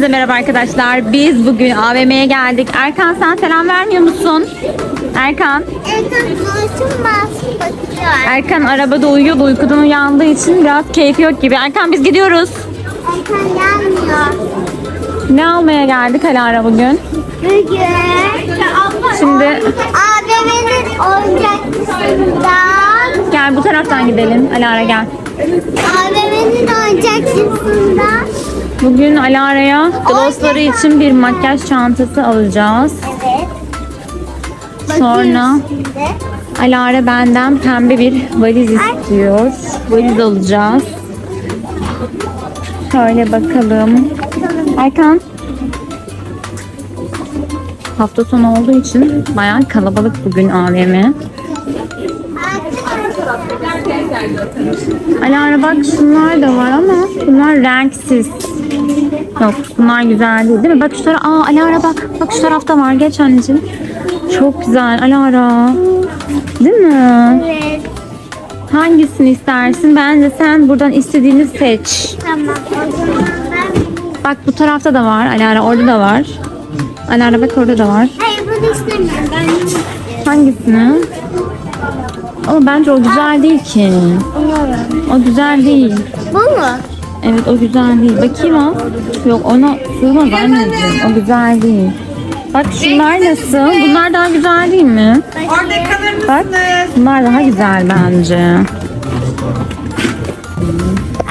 Hepinize merhaba arkadaşlar. Biz bugün AVM'ye geldik. Erkan sen selam vermiyor musun? Erkan. Erkan masum masum bakıyor. Erkan arabada uyuyordu. Uykudan uyandığı için biraz keyfi yok gibi. Erkan biz gidiyoruz. Erkan gelmiyor. Ne almaya geldik Alara bugün? Bugün Şimdi AVM'nin oyuncakçısından gel bu taraftan gidelim. Alara gel. AVM'nin oyuncakçısından Bugün Alara'ya glossları için bir makyaj çantası alacağız. Evet. Sonra. Alara benden pembe bir valiz istiyor. Valiz alacağız. Şöyle bakalım. Erkan. Hafta sonu olduğu için bayağı kalabalık bugün AVM. Alara bak şunlar da var ama bunlar renksiz. Yok bunlar güzel değil değil mi? Bak şu tarafa. Aa Alara bak. Bak şu tarafta var. Geç anneciğim. Çok güzel Alara. Değil mi? Evet. Hangisini istersin? Bence sen buradan istediğini seç. Tamam. O zaman ben... Bak bu tarafta da var. Alara orada da var. Alara bak orada da var. Hayır bunu istemiyorum. Ben bunu istiyorum. Hangisini? Ama bence o güzel değil ki. O güzel değil. Bu mu? Evet o güzel değil. Bakayım o. Yok ona sığmaz anneciğim. O güzel değil. Bak şunlar nasıl? Bunlar daha güzel değil mi? Orada kalır Bak mısınız? bunlar daha güzel bence.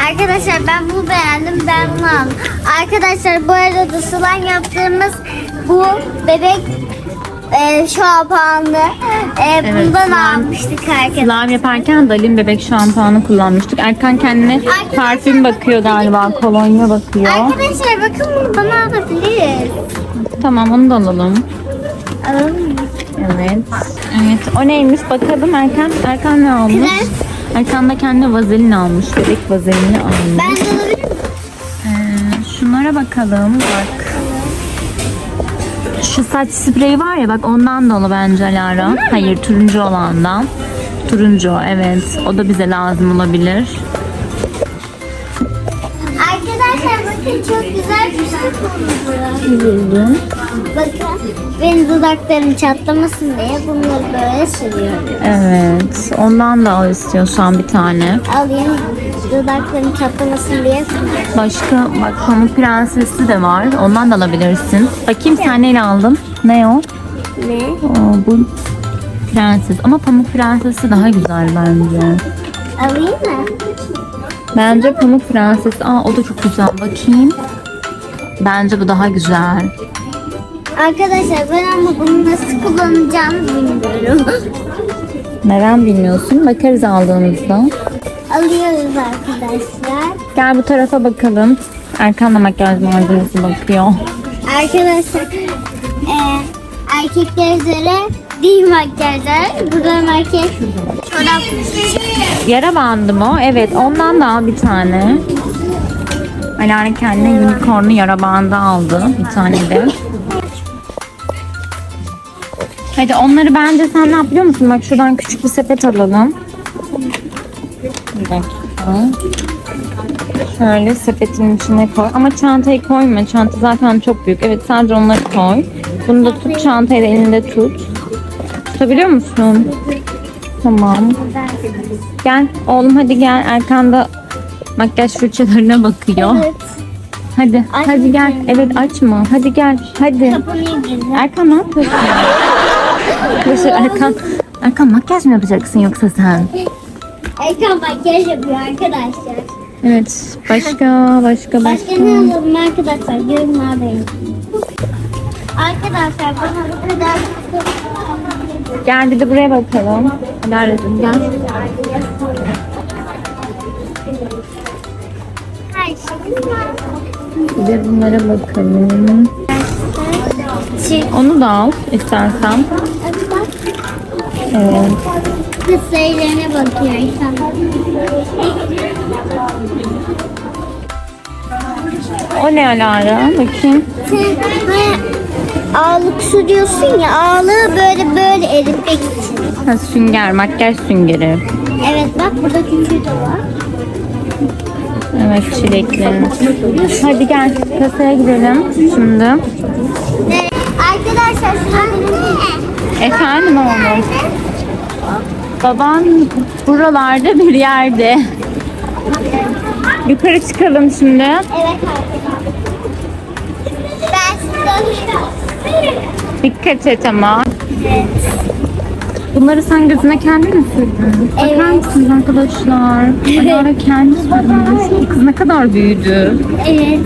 Arkadaşlar ben bunu beğendim ben bunu aldım. Arkadaşlar bu arada slime yaptığımız bu bebek e, şampuanlı e, Evet, bundan slime- almıştık arkadaşlar. Slime yaparken Dalin bebek şampuanı kullanmıştık. Erkan kendine parfüm bakıyor galiba. Kolonya bakıyor. Arkadaşlar bakın bunu bana alabiliriz. Tamam onu da alalım. Alalım mı? Evet. Evet. O neymiş bakalım Erkan. Erkan ne almış? Krem. Erkan da kendine vazelin almış. Bebek vazelini almış. Ben de alabilir miyim? Ee, şunlara bakalım. Bak. Şu saç spreyi var ya bak ondan dolu bence Alara. Hayır turuncu olandan. Turuncu evet. O da bize lazım olabilir. Arkadaşlar bakın çok güzel bir şey. Buldum. Bakın benim dudaklarım çatlamasın diye bunları böyle sürüyorum. Evet. Ondan da al istiyorsan bir tane. Alayım dudaklarım çatlamasın diye. Başka bak Pamuk Prensesli de var. Ondan da alabilirsin. Bakayım sen neyle aldın? Ne o? Ne? Oo, bu prenses. Ama Pamuk Prensesi daha güzel bence. Alayım mı? Bence Pamuk Prenses. Aa o da çok güzel. Bakayım. Bence bu daha güzel. Arkadaşlar ben ama bunu nasıl kullanacağımı bilmiyorum. Neden bilmiyorsun? Bakarız aldığımızda. Alıyoruz arkadaşlar. Gel bu tarafa bakalım. Erkan da makyaj malzemesi bakıyor. Arkadaşlar eee erkekler üzere değil makyajlar. Burada makyaj çorap. Yara bandı mı? Evet ondan da al bir tane. Alara kendine unicornlu yara bandı aldı. Bir tane de. Hadi onları bence sen ne yap biliyor musun? Bak şuradan küçük bir sepet alalım. Bir dakika. Şöyle sepetin içine koy. Ama çantayı koyma. Çanta zaten çok büyük. Evet sadece onları koy. Bunu da tut. Çantayı da elinde tut. Tutabiliyor musun? Tamam. Gel oğlum hadi gel. Erkan da makyaj fırçalarına bakıyor. Evet. Hadi hadi gel. Evet açma. Hadi gel. Hadi. Erkan ne yapıyorsun? Erkan Erkan makyaj mı yapacaksın yoksa sen? Erkan makyaj yapıyor arkadaşlar. Evet. Başka başka Başka başka. ne alalım arkadaşlar? Görün haberim. Arkadaşlar bana bu kadar Gel bir de buraya bakalım. Aradım gel. her şey var. Bir de bunlara bakalım. Onu da al istersen. Evet. Kız sayılarına bakıyor insan. O ne Alara? Bakayım. Sen ağlık sürüyorsun ya ağlığı böyle böyle eritmek için. Ha, sünger, makyaj süngeri. Evet bak burada küçüğü de var. Evet çilekli. Hadi gel kasaya gidelim şimdi. Arkadaşlar şuna Efendim oğlum. Baban buralarda bir yerde. Yukarı çıkalım şimdi. Evet Dikkat et ama. Bunları sen gözüne kendin mi sürdün? Bakar Evet. mısınız arkadaşlar? Alara kendi sürmüş. Bu kız ne kadar büyüdü. Evet.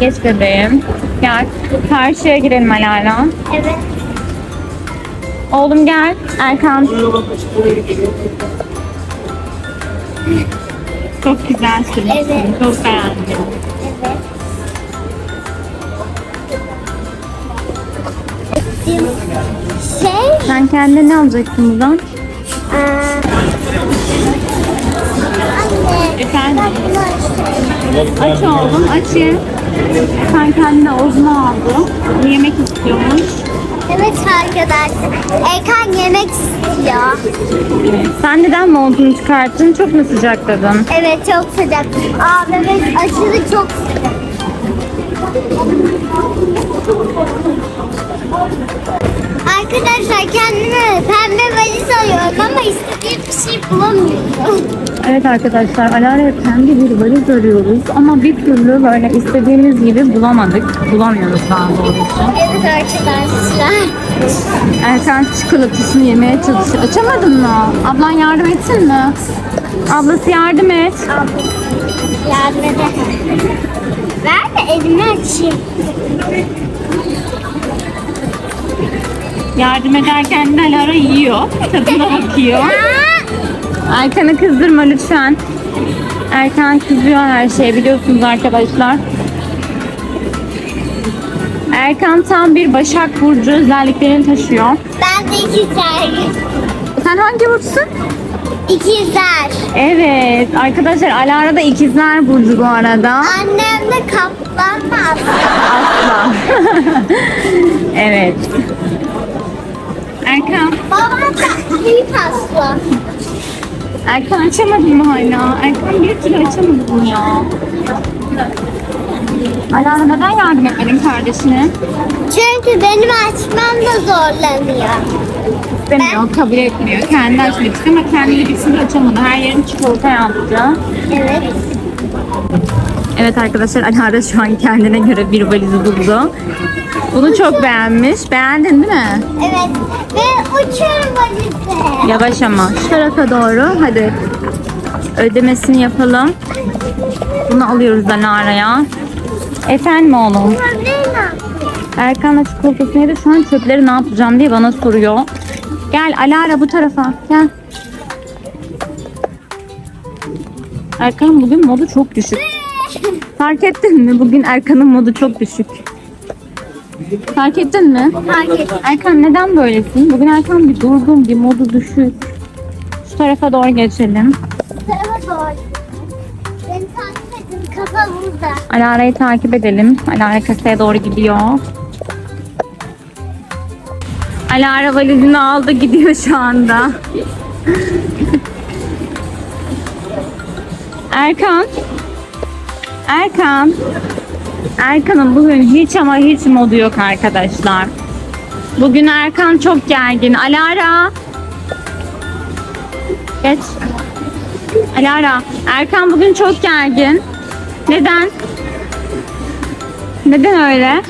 Geç bebeğim. Gel. Karşıya girelim Alara. Evet. Oğlum gel. Erkan. Çok güzel sürmüşsün. Evet. Çok beğendim. Evet. Şey, Sen kendine ne alacaksın buradan? eee, anne, Efendim? Aç oğlum aç ye. Sen kendine ozma aldın. Yemek istiyormuş. Evet arkadaşlar, Erkan yemek istiyor. Sen neden montunu çıkarttın? Çok mu sıcakladın? Evet çok sıcak. Aa bebek aşırı çok sıcak. Arkadaşlar kendime bulamıyorum. Evet arkadaşlar Alara'ya kendi bir valiz arıyoruz ama bir türlü böyle istediğimiz gibi bulamadık. Bulamıyoruz daha doğrusu. Evet arkadaşlar. Erkan çikolatasını yemeye çalışıyor. Açamadın mı? Ablan yardım etsin mi? Ablası yardım et. Yardım ede. Ver de elimi açayım. Yardım ederken de Alara yiyor. Tadına bakıyor. Erkan'ı kızdırma lütfen. Erkan kızıyor her şeye biliyorsunuz arkadaşlar. Erkan tam bir Başak Burcu özelliklerini taşıyor. ben de ikizler. Sen hangi burçsun? İkizler. Evet arkadaşlar Alara da ikizler burcu bu arada. Annem de kaplan mı Aslan. evet. Erkan. Babam da büyük aslan. Erkan açamadın mı hala? Erkan bir türlü açamadın ya. Alara neden yardım etmedin kardeşine? Çünkü benim açmam da zorlanıyor. İstemiyor, kabul etmiyor. Kendi açmak istiyor ama kendi bir türlü açamadı. Her yerini çikolata yaptı. Evet. Evet arkadaşlar Alara şu an kendine göre bir valizi buldu. Bunu çok beğenmiş. Beğendin değil mi? Evet. Ve Yavaş ama. Şu tarafa doğru. Hadi. Ödemesini yapalım. Bunu alıyoruz Alara'ya. Efendim oğlum. Erkan'la çikolatasını yedi. Şu an çöpleri ne yapacağım diye bana soruyor. Gel Alara bu tarafa. Gel. Erkan bugün modu çok düşük. Fark ettin mi? Bugün Erkan'ın modu çok düşük. Fark ettin mi? Fark ettim. Erkan neden böylesin? Bugün Erkan bir durgun, bir modu düşük. Şu tarafa doğru geçelim. Bu tarafa doğru. Beni takip edin. Kafa burada. Alara'yı takip edelim. Alara kasaya doğru gidiyor. Alara valizini aldı gidiyor şu anda. Erkan. Erkan. Erkan'ın bugün hiç ama hiç modu yok arkadaşlar. Bugün Erkan çok gergin. Alara. Geç. Alara. Erkan bugün çok gergin. Neden? Neden öyle?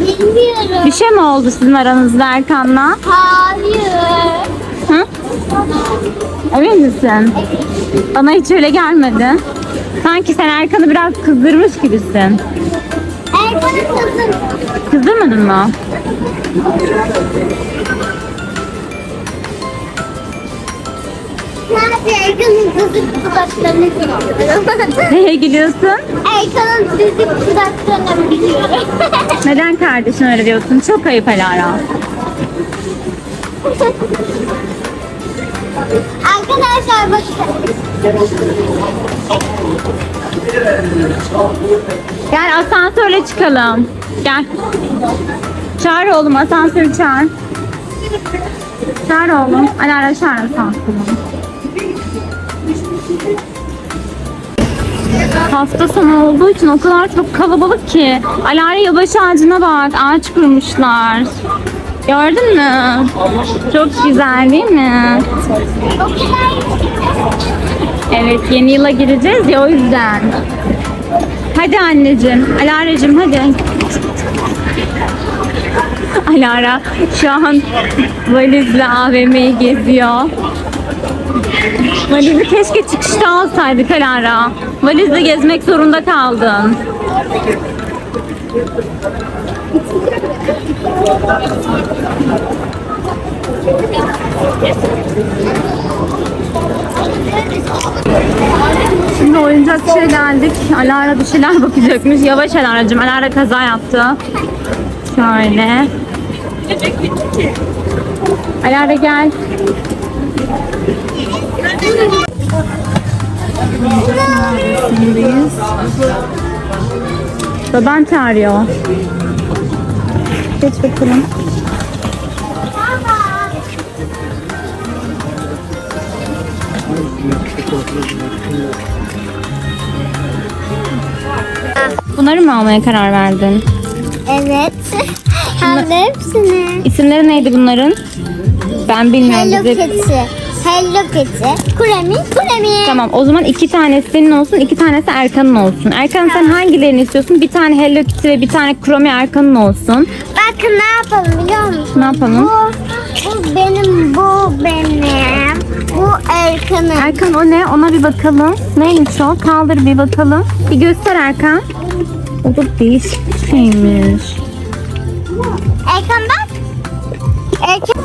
Bilmiyorum. Bir şey mi oldu sizin aranızda Erkan'la? Hayır. Hı? Emin misin? Bana hiç öyle gelmedi. Sanki sen Erkan'ı biraz kızdırmış gibisin. Erkan'ın kızım. Kızdırmadın mı? Erkan'ın biliyorum. Neye gülüyorsun? Erkan'ın düzük dudaklarını biliyorum. Neden kardeşin öyle diyorsun? Çok ayıp Alara. Arkadaşlar bakın. Gel asansörle çıkalım. Gel. Çağır oğlum asansörü çağır. Çağır oğlum. Alara çağır asansörü. Hafta sonu olduğu için o kadar çok kalabalık ki. Alara yılbaşı ağacına bak. Ağaç kurmuşlar. Gördün mü? Çok güzel değil mi? Evet yeni yıla gireceğiz ya o yüzden. Hadi anneciğim. Alara'cığım hadi. Alara şu an valizle AVM'yi geziyor. Valizi keşke çıkışta alsaydık Alara. Valizle gezmek zorunda kaldın. Şimdi oyuncakçıya geldik. Alara bir şeyler bakacakmış. Yavaş Alara'cığım. Alara kaza yaptı. Şöyle. Alara gel. Baban çağırıyor. Geç bakalım. Bunları mı almaya karar verdin? Evet. Hem de hepsini. İsimleri neydi bunların? Ben bilmiyorum. Hello Bize- Kitty. Hello Kitty. Kuremi. Kuremi. Tamam o zaman iki tanesi senin olsun, iki tanesi Erkan'ın olsun. Erkan sen hangilerini istiyorsun? Bir tane Hello Kitty ve bir tane Chromie Erkan'ın olsun. Bakın ne yapalım biliyor musun? Ne yapalım? Bu, bu benim, bu benim. Bu Erkan'ın. Erkan o ne? Ona bir bakalım. Neymiş o? Kaldır bir bakalım. Bir göster Erkan. O da değişik bir şeymiş. Erkan bak. Erkan.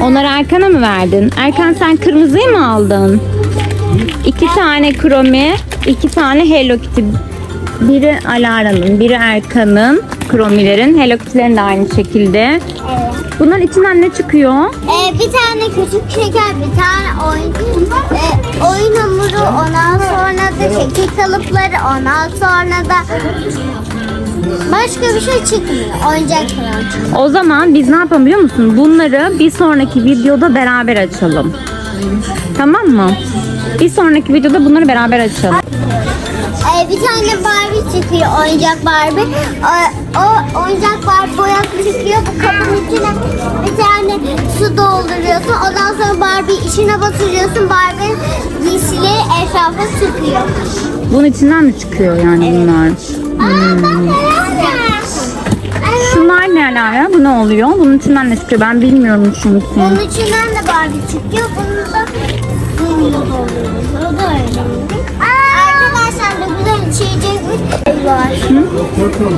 Onları Erkan'a mı verdin? Erkan sen kırmızıyı mı aldın? İki tane Chromie, iki tane Hello Kitty. Biri Alara'nın, biri Erkan'ın. Chromie'lerin. Hello Kitty'lerin de aynı şekilde. Evet. Bunların içinden ne çıkıyor? Ee, bir tane küçük şeker, bir tane oyun, e, oyun hamuru, ondan sonra da şekil kalıpları, ondan sonra da başka bir şey çıkmıyor. Oyuncak falan çıkıyor. O zaman biz ne yapalım biliyor musun? Bunları bir sonraki videoda beraber açalım. Tamam mı? Bir sonraki videoda bunları beraber açalım. Ee, bir tane Barbie çıkıyor, oyuncak Barbie. O, o oyuncak Barbie boyak çıkıyor. Bu kabın içine bir tane su dolduruyorsun. Ondan sonra Barbie içine batırıyorsun. Barbie giysileri etrafa sıkıyor. Bunun içinden mi çıkıyor yani bunlar? Aa, bak herhalde. Şunlar ne Alara? Bu ne oluyor? Bunun içinden ne çıkıyor? Ben bilmiyorum çünkü. Bunun içinden de Barbie çıkıyor. Bunu da bunu da oluyor. O da öyle. Arkadaşlar var.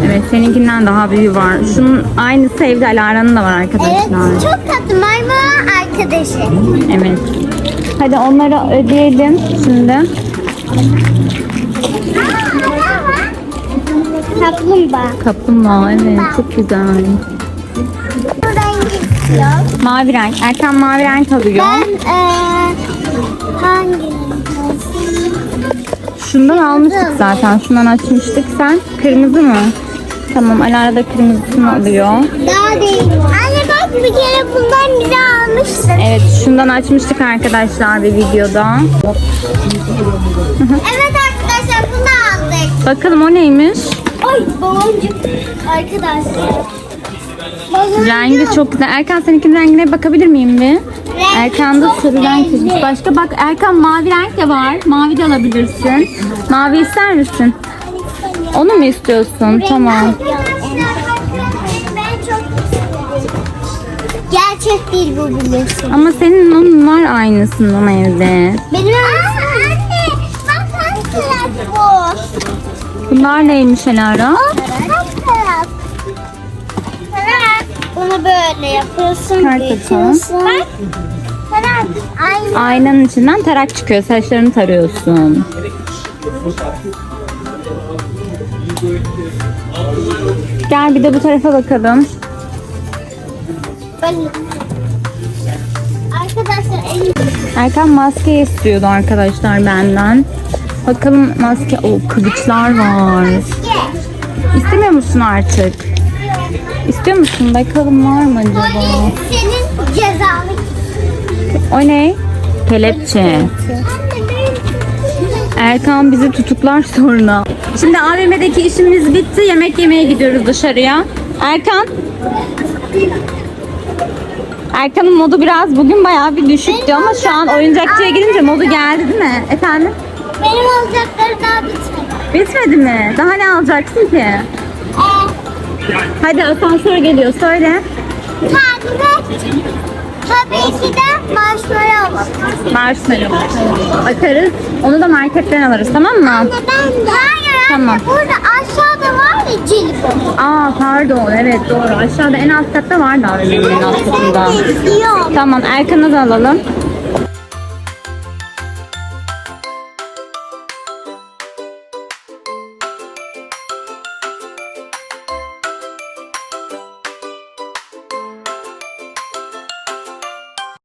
Evet seninkinden daha büyüğü var. Şunun aynısı evde Alara'nın da var Evet arkadaşlar. çok tatlı maymun arkadaşı. Evet. Hadi onları ödeyelim şimdi. Kaplumbağa. Kaplumbağa evet çok güzel. Mavi renk. Erken mavi renk alıyor. Ben eee hangi? Şundan almıştık zaten. Şundan açmıştık. Sen kırmızı mı? Tamam Alara da kırmızısını alıyor. Daha değil. Anne bak bir kere bundan bize almışsın. Evet şundan açmıştık arkadaşlar bir videoda. Evet arkadaşlar bunu aldık. Bakalım o neymiş? Ay baloncuk. Arkadaşlar. Baloncuk. Rengi çok güzel. Erkan seninkinin rengine bakabilir miyim bir? Erkan'da çok sarı renk belli. çizmiş. Başka bak Erkan mavi renk de var. Mavi de alabilirsin. Mavi ister misin? Onu mu istiyorsun? Tamam. Gerçek değil bu biliyorsun. Ama senin onun var aynısından evde. Benim anne bak taraf bu. Bunlar neymiş. Taraf. Bunu böyle yapıyorsun. Taraf. büyütüyorsun. Bak. Aynanın içinden tarak çıkıyor. Saçlarını tarıyorsun. Gel bir de bu tarafa bakalım. Arkadaşlar elim. Erkan maske istiyordu arkadaşlar benden. Bakalım maske. O kılıçlar var. İstemiyor musun artık? İstiyor musun? Bakalım var mı acaba? Senin cezalı. O ne? Kelepçe. Erkan bizi tutuklar sonra. Şimdi AVM'deki işimiz bitti. Yemek yemeye gidiyoruz dışarıya. Erkan. Erkan'ın modu biraz bugün bayağı bir düşüktü ama şu an oyuncakçıya gidince modu geldi değil mi? Efendim? Benim olacakları daha bitmedi. Bitmedi mi? Daha ne alacaksın ki? Ee, Hadi asansör geliyor söyle. kendime tabii ki de marshmallow. Marshmallow. Bakarız. Onu da marketten alırız tamam mı? Anne ben de. Hayır Tamam. anne burada aşağıda var ya cilt. Aa pardon evet doğru. Aşağıda en alt katta var da en alt katında. Tamam Erkan'ı da alalım.